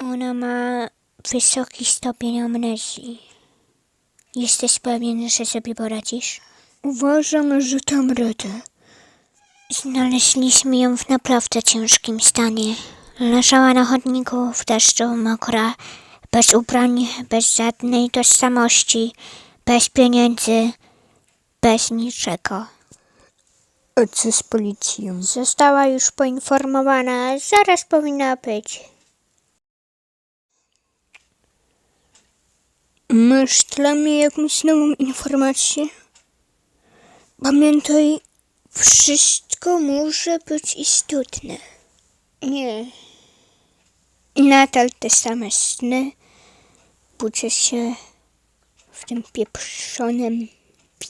Ona ma wysoki stopień amnezji. Jesteś pewien, że sobie poradzisz? Uważam, że dam radę. Znaleźliśmy ją w naprawdę ciężkim stanie. Leżała na chodniku w deszczu, mokra, bez ubrań, bez żadnej tożsamości, bez pieniędzy, bez niczego. A co z policją? Została już poinformowana, zaraz powinna być. Mnie jakąś nową informację? Pamiętaj, wszystko może być istotne. Nie. Nadal te same sny. Budzę się w tym pieprzonym,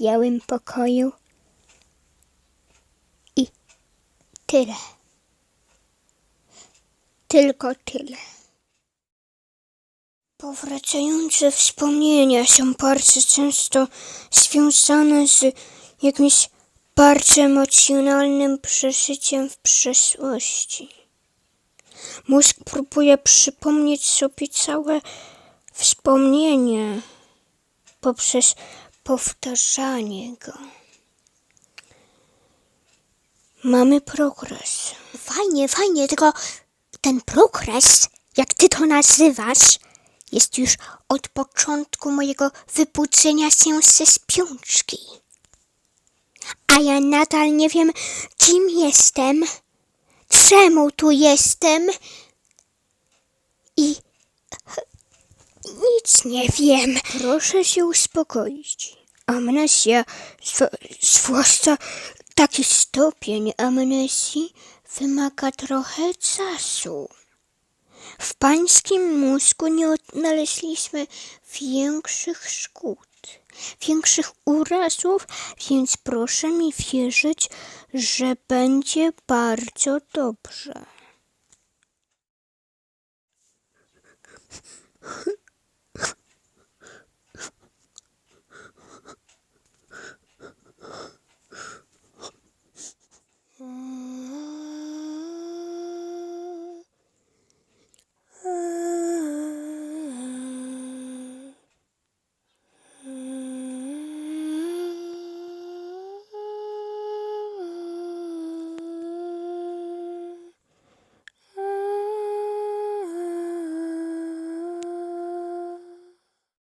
białym pokoju. I tyle. Tylko tyle. Powracające wspomnienia są bardzo często związane z jakimś bardzo emocjonalnym przeżyciem w przeszłości. Mózg próbuje przypomnieć sobie całe wspomnienie poprzez powtarzanie go. Mamy progres. Fajnie, fajnie, tylko ten progres, jak ty to nazywasz, jest już od początku mojego wybudzenia się ze śpiączki. A ja nadal nie wiem, kim jestem, czemu tu jestem i nic nie wiem. Proszę się uspokoić. Amnesja, zw- zwłaszcza taki stopień amnesji, wymaga trochę czasu. Pańskim mózgu nie odnaleźliśmy większych szkód, większych urazów, więc proszę mi wierzyć, że będzie bardzo dobrze.